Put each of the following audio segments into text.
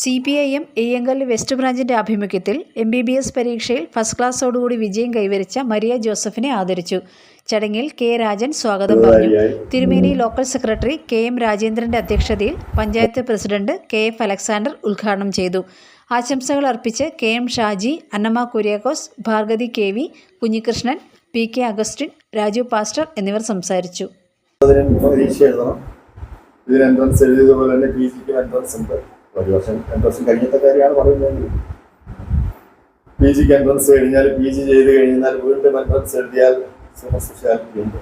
C P I M Eyyankal west ബ്രാഞ്ചിന്റെ ആഭിമുഖ്യത്തിൽ M B B S പരീക്ഷയിൽ first ക്ലാസ്സോടുകൂടി വിജയം കൈവരിച്ച മരിയ ജോസഫിനെ ആദരിച്ചു. ചടങ്ങിൽ കെ രാജൻ സ്വാഗതം പറഞ്ഞു. Thirumeni local secretary K M രാജേന്ദ്രന്റെ അധ്യക്ഷതയിൽ panchayat president K F Alexander ഉദ്ഘാടനം ചെയ്തു. ആശംസകൾ അർപ്പിച്ച് K M Shaji Annamma Kuriakose Bhargathi K V Kunhikrishnan P K Augustine Raju pastor എന്നിവർ സംസാരിച്ചു. ഇതിന് എൻട്രൻസ് എഴുതിയതുപോലെ തന്നെ പി ജിക്കും എൻട്രൻസ് ഉണ്ട്. ഒരു വർഷം എൻട്രൻസ് കഴിഞ്ഞത്തെ കാര്യമാണ് പറയുന്നതെങ്കിൽ പി ജിക്ക് എൻട്രൻസ് കഴിഞ്ഞാൽ പി ജി ചെയ്ത് കഴിഞ്ഞാൽ വീണ്ടും എൻട്രൻസ് എഴുതിയാൽ സൂപ്പർ സ്പെഷ്യാലിറ്റി ഉണ്ട്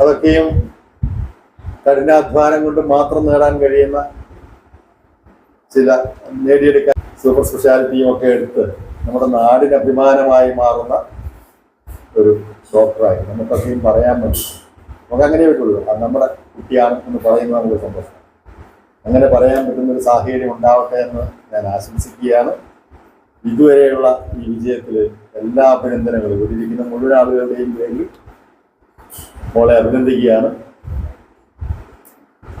അതൊക്കെയും കഠിനാധ്വാനം കൊണ്ട് മാത്രം നേടാൻ കഴിയുന്ന ചില നേടിയെടുക്കാൻ സൂപ്പർ സ്പെഷ്യാലിറ്റിയും ഒക്കെ എടുത്ത് നമ്മുടെ നാടിന് അഭിമാനമായി മാറുന്ന ഒരു ഡോക്ടറായി നമുക്കൊക്കെയും പറയാൻ പറ്റും നമുക്ക് അങ്ങനെ പറ്റുള്ളൂ. അത് നമ്മുടെ കുട്ടിയാണ് എന്ന് പറയുന്നത് നമുക്ക് സന്തോഷം. അങ്ങനെ പറയാൻ പറ്റുന്ന ഒരു സാഹചര്യം ഉണ്ടാവട്ടെ എന്ന് ഞാൻ ആശംസിക്കുകയാണ്. ഇതുവരെയുള്ള ഈ വിജയത്തിൽ എല്ലാ അഭിനന്ദനങ്ങളും. ഇരിക്കുന്ന മുഴുവൻ ആളുകളുടെയും പേരിൽ മോളെ അഭിനന്ദിക്കുകയാണ്.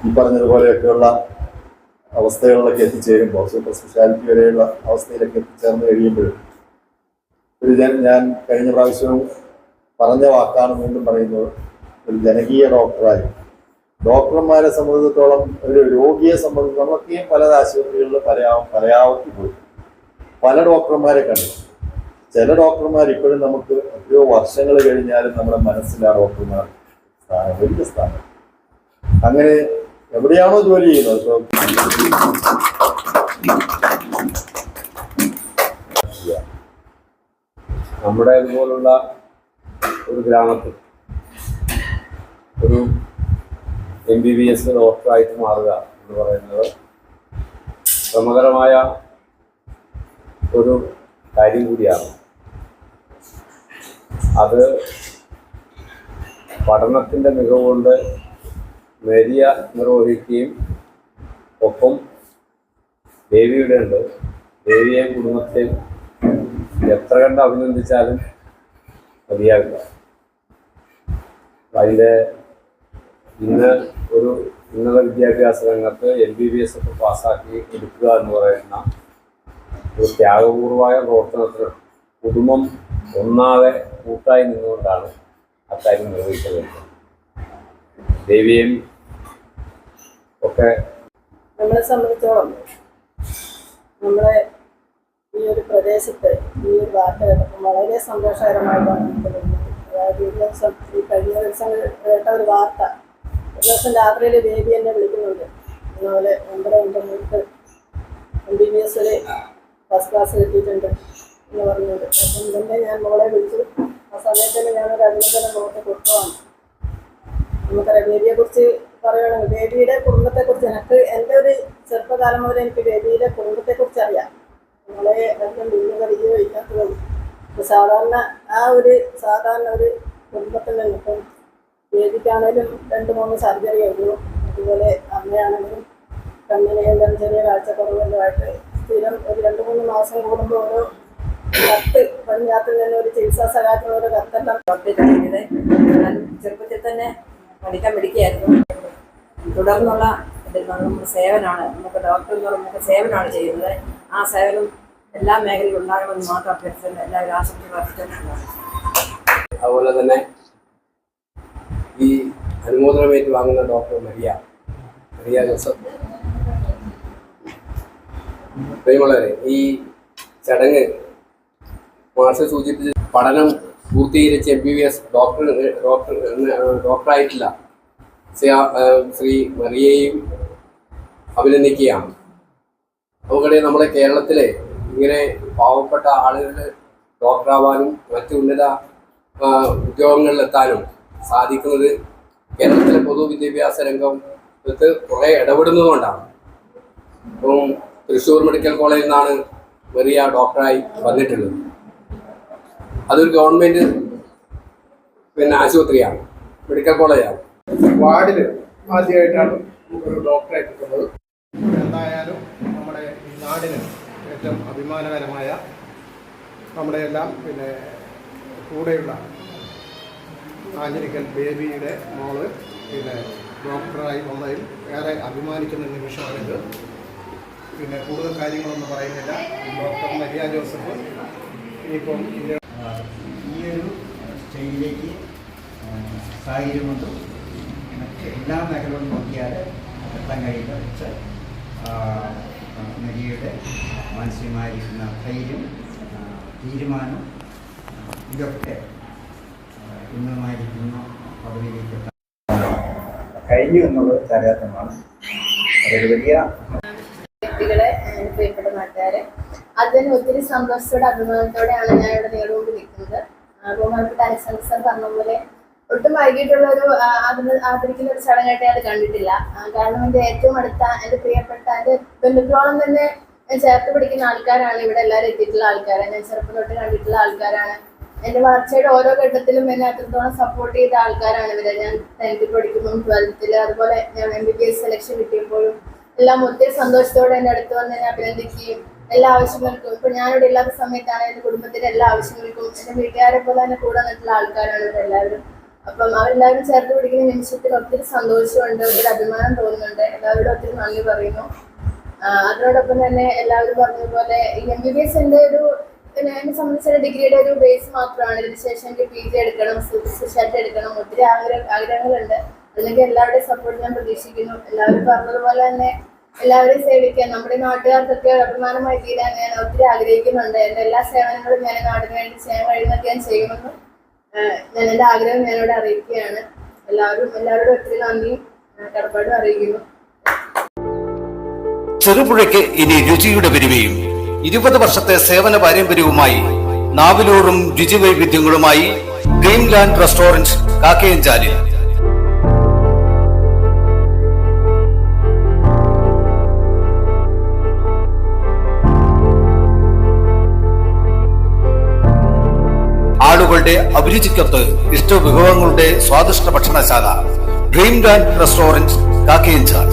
ഈ പറഞ്ഞതുപോലെയൊക്കെയുള്ള അവസ്ഥകളിലൊക്കെ എത്തിച്ചേരുമ്പോൾ സൂപ്പർ സ്പെഷ്യാലിറ്റി വരെയുള്ള അവസ്ഥയിലൊക്കെ എത്തിച്ചേർന്ന് കഴിയുമ്പോൾ ഒരു ജന ഞാൻ കഴിഞ്ഞ പ്രാവശ്യവും പറഞ്ഞ വാക്കാണ് വീണ്ടും പറയുന്നത്. ഒരു ജനകീയ ഡോക്ടറായി ഡോക്ടർമാരെ സംബന്ധിച്ചിടത്തോളം ഒരു രോഗിയെ സംബന്ധിച്ച് നമ്മളൊക്കെയും പല ആശുപത്രികളിൽ പറയാം പറയാവത്തി പോയി. പല ഡോക്ടർമാരെ കണ്ടു. ചില ഡോക്ടർമാർ ഇപ്പോഴും നമുക്ക് എത്രയോ വർഷങ്ങൾ കഴിഞ്ഞാലും നമ്മുടെ മനസ്സിൽ ആ ഡോക്ടർമാർ സ്ഥാനം വലിയ സ്ഥാനം. അങ്ങനെ എവിടെയാണോ ജോലി ചെയ്യുന്നത്? നമ്മുടെ ഇതുപോലുള്ള ഒരു ഗ്രാമത്തിൽ ഒരു എം ബി ബി എസ് ഡോക്ടറായിട്ട് മാറുക എന്ന് പറയുന്നത് ശ്രമകരമായ ഒരു കാര്യം കൂടിയാണ്. അത് പഠനത്തിന്റെ മികവുകൊണ്ട് നേരിയ നിർവഹിക്കുകയും ഒപ്പം ദേവിയുടെ ഉണ്ട്. ദേവിയെ കുടുംബത്തെയും എത്ര കണ്ട് അഭിനന്ദിച്ചാലും മതിയാവില്ല. അതിന്റെ ഇന്ന് ഒരു ഉന്നത വിദ്യാഭ്യാസ രംഗത്ത് എം ബി ബി എസ് ഒക്കെ പാസ്സാക്കി എടുക്കുക എന്ന് പറയുന്ന ഒരു ത്യാഗപൂർവമായ പ്രവർത്തനത്തിന് കുടുംബം ഒന്നാകെ കൂട്ടായി നിന്നുകൊണ്ടാണ് അക്കാര്യം നിർവഹിച്ചത്. ദേവിയും ഒക്കെ നമ്മളെ സംബന്ധിച്ചോളം നമ്മളെ ഈ ഒരു പ്രദേശത്ത് ഈ ഒരു വാർത്ത കേട്ടപ്പോൾ വളരെ സന്തോഷകരമായിട്ടാണ് അതായത് ഈ ദിവസം ഈ കഴിഞ്ഞ ദിവസം കേട്ട ഒരു വാർത്ത ദിവസം രാത്രിയിൽ ബേബി എന്നെ വിളിക്കുന്നുണ്ട്. അതുപോലെ ഒമ്പത് എന്റെ മണിക്ക് എം ബി ബി എസിൽ ഫസ്റ്റ് ക്ലാസ് കിട്ടിയിട്ടുണ്ട് എന്ന് പറഞ്ഞത് അപ്പം തന്നെ ഞാൻ മോളെ വിളിച്ചു. ആ സമയത്ത് തന്നെ ഞാനൊരു അഭിനന്ദനം മോളെ കൊടുത്തതാണ്. നമുക്കറിയാം ബേബിയെ കുറിച്ച് പറയുകയാണെങ്കിൽ ബേബിയുടെ കുടുംബത്തെ കുറിച്ച് എനിക്ക് എന്റെ ഒരു ചെറുപ്പകാലം മുതൽ എനിക്ക് ബേബിയുടെ കുടുംബത്തെ കുറിച്ച് അറിയാം. മോളെ അധികം വീണ് കളിയോ ഇല്ലാത്തതും സാധാരണ ആ ഒരു സാധാരണ ഒരു കുടുംബത്തിൽ നിന്ന് ബേബിക്കാണേലും രണ്ട് മൂന്ന് സർജറി ആയിരുന്നു അതുപോലെ അമ്മയാണെങ്കിലും കണ്ണിന് എല്ലാം ചെറിയ കാഴ്ചക്കുറവെല്ലാം സ്ഥിരം ഒരു രണ്ട് മൂന്ന് മാസം കൂടുമ്പോൾ ഓരോ കത്ത് പണിയാത്ത തന്നെ ഒരു ചികിത്സാ സഹായത്തിന് ഒരു കത്തെല്ലാം ചെയ്തത് ഞാൻ ചെറുപ്പത്തിൽ തന്നെ പഠിക്കാൻ പഠിക്കുകയായിരുന്നു തുടർന്നുള്ള നമ്മൾ സേവനമാണ് നമുക്ക് ഡോക്ടർ എന്ന് പറയുമ്പോൾ നമുക്ക് സേവനമാണ് ചെയ്യുന്നത്. ആ സേവനം എല്ലാ മേഖലയിലും ഉണ്ടാകണമെന്ന് മാത്രം അഭ്യർത്ഥിച്ചുകൊണ്ട് എല്ലാവരും ആശംസ പ്രാർത്ഥിച്ചിട്ടുണ്ടാണ് അതുപോലെ തന്നെ അനുമോദനമേറ്റ് വാങ്ങുന്ന ഡോക്ടർ മരിയ. Maria Joseph. പ്രിയമുള്ളവരെ ഈ ചടങ്ങ് മാഷ് സൂചിപ്പിച്ച് പഠനം പൂർത്തീകരിച്ച് M B B S doctor doctor ഡോക്ടറായിട്ടില്ല. Shri മറിയയും അഭിനന്ദിക്കുകയാണ്. നമുക്കറിയാം നമ്മുടെ കേരളത്തിലെ ഇങ്ങനെ പാവപ്പെട്ട ആളുകൾ ഡോക്ടറാവാനും മറ്റു ഉന്നത ഉദ്യോഗങ്ങളിലെത്താനും സാധിക്കുന്നത് കേരളത്തിലെ പൊതുവിദ്യാഭ്യാസ രംഗത്ത് കുറേ ഇടപെടുന്നതുകൊണ്ടാണ് ഇപ്പം തൃശ്ശൂർ മെഡിക്കൽ കോളേജിൽ നിന്നാണ് വലിയ ഡോക്ടറായി വന്നിട്ടുള്ളത്. അതൊരു ഗവൺമെന്റ് പിന്നെ ആശുപത്രിയാണ് മെഡിക്കൽ കോളേജാണ്. വാർഡിൽ ആദ്യമായിട്ടാണ് ഒരു ഡോക്ടറെ കിട്ടുന്നത് എന്തായാലും നമ്മുടെ ഈ നാടിന് ഏറ്റവും അഭിമാനകരമായ നമ്മുടെ എല്ലാം പിന്നെ കൂടെയുള്ള ആഞ്ഞിരിക്കൽ ബേബിയുടെ മോൾ പിന്നെ ഡോക്ടറായി വന്നതിൽ ഏറെ അഭിമാനിക്കുന്ന നിമിഷമാണിത്. പിന്നെ കൂടുതൽ കാര്യങ്ങളൊന്നും പറയുന്നില്ല. ഡോക്ടർ മരിയ ജോസഫ് ഇനിയിപ്പം ഈ ഒരു സ്റ്റേജിലേക്ക് ആഹ് സാഹചര്യം കൊണ്ടും മറ്റ് എല്ലാ മേഖലകളും നോക്കിയാൽ എത്താൻ കഴിയുന്ന വെച്ച് നരിയുടെ മാനസികമായിരിക്കുന്ന ധൈര്യം തീരുമാനം ഇതൊക്കെ ഉന്നതമായിരിക്കുന്ന പദവിയിലേക്ക് എത്താൻ കഴിഞ്ഞു എന്നുള്ളത് ചാരിതാർത്ഥ്യമാണ് അതൊരു വലിയ വ്യക്തികളെ പ്രിയപ്പെട്ട നാട്ടുകാരെ അതിന് ഒത്തിരി സന്തോഷത്തോടെ അഭിമാനത്തോടെയാണ് ഞാൻ ഇവിടെ നേടുകൊണ്ട് നിൽക്കുന്നത്. ബഹുമാനപ്പെട്ട അലക്സാണ്ടർ സാർ പറഞ്ഞ പോലെ ഒട്ടും വൈകിട്ടുള്ള ഒരു ആദരിക്കുന്ന ഒരു ചടങ്ങായിട്ട് ഞാൻ കണ്ടിട്ടില്ല. ആ, കാരണം എന്റെ ഏറ്റവും അടുത്ത എന്റെ പ്രിയപ്പെട്ട എന്റെ ബന്ധുക്കളോളം തന്നെ ചേർത്ത് പിടിക്കുന്ന ആൾക്കാരാണ് ഇവിടെ എല്ലാവരും എത്തിയിട്ടുള്ള ആൾക്കാരാണ്. ഞാൻ ചെറുപ്പം തൊട്ട് കണ്ടിട്ടുള്ള ആൾക്കാരാണ്. എന്റെ വളർച്ചയുടെ ഓരോ ഘട്ടത്തിലും എന്നെ അത്രത്തോളം സപ്പോർട്ട് ചെയ്ത ആൾക്കാരാണ് ഇവരെ. ഞാൻ ടെൻത്തിൽ പഠിക്കുമ്പോൾ ട്വൽത്തിൽ അതുപോലെ ഞാൻ M B B S selection കിട്ടിയപ്പോഴും എല്ലാം ഒത്തിരി സന്തോഷത്തോടെ എന്റെ അടുത്ത് വന്ന് എന്നെ അഭിനന്ദിക്കുകയും എല്ലാ ആവശ്യങ്ങൾക്കും ഇപ്പൊ ഞാനിവിടെ ഇല്ലാത്ത സമയത്താണ് എന്റെ കുടുംബത്തിന്റെ എല്ലാ ആവശ്യങ്ങൾക്കും എന്റെ വീട്ടുകാരെ പോലെ തന്നെ കൂടെ നിന്നിട്ടുള്ള ആൾക്കാരാണ് ഇവരെല്ലാവരും. അപ്പം അവരെല്ലാവരും ചേർത്ത് പിടിക്കുന്ന നിമിഷത്തിൽ ഒത്തിരി സന്തോഷമുണ്ട് ഒത്തിരി അഭിമാനം തോന്നുന്നുണ്ട്. എല്ലാവരോടും ഒത്തിരി നന്ദി പറയുന്നു. അതിനോടൊപ്പം തന്നെ എല്ലാവരും പറഞ്ഞതുപോലെ എം ബി ബി എസ് എന്റെ ഒരു എന്നെ സംബന്ധിച്ച ഡിഗ്രിയുടെ ഒരു ബേസ് മാത്രമാണ്. ഇതിനുശേഷം എനിക്ക് പി ജി എടുക്കണം സ്പെഷ്യാലിറ്റി എടുക്കണം. ഒത്തിരി ആഗ്രഹ ആഗ്രഹങ്ങളുണ്ട്. അതിനൊക്കെ എല്ലാവരുടെയും സപ്പോർട്ട് ഞാൻ പ്രതീക്ഷിക്കുന്നു. എല്ലാവരും പറഞ്ഞതുപോലെ തന്നെ എല്ലാവരെയും സേവിക്കാൻ നമ്മുടെ നാട്ടുകാർക്കൊക്കെ അഭിമാനമായി തീരാൻ ഞാൻ ഒത്തിരി ആഗ്രഹിക്കുന്നുണ്ട്. എന്റെ എല്ലാ സേവനങ്ങളും ഞാൻ നാടിന് വേണ്ടി ചെയ്യാൻ കഴിയുന്നൊക്കെ ഞാൻ ചെയ്യുമെന്ന് ഞാൻ എന്റെ ആഗ്രഹം ഞാനിവിടെ അറിയിക്കുകയാണ്. എല്ലാവരും എല്ലാവരോടും ഒത്തിരി നന്ദിയും കടപ്പാടും അറിയിക്കുന്നു. ചെറുപുഴയ്ക്ക് ഇനി രുചിയുടെ പെരുമയും. ഇരുപത് വർഷത്തെ സേവന പാരമ്പര്യവുമായി നാവിലൂറും രുചി വൈവിധ്യങ്ങളുമായി ഡ്രീംലാൻഡ് റെസ്റ്റോറന്റ് കാക്കയഞ്ചാലിൽ. ആളുകളുടെ അഭിരുചിക്കൊത്ത് ഇഷ്ട വിഭവങ്ങളുടെ സ്വാദിഷ്ട ഭക്ഷണശാല ഡ്രീംലാൻഡ് റെസ്റ്റോറന്റ് കാക്കയഞ്ചാൽ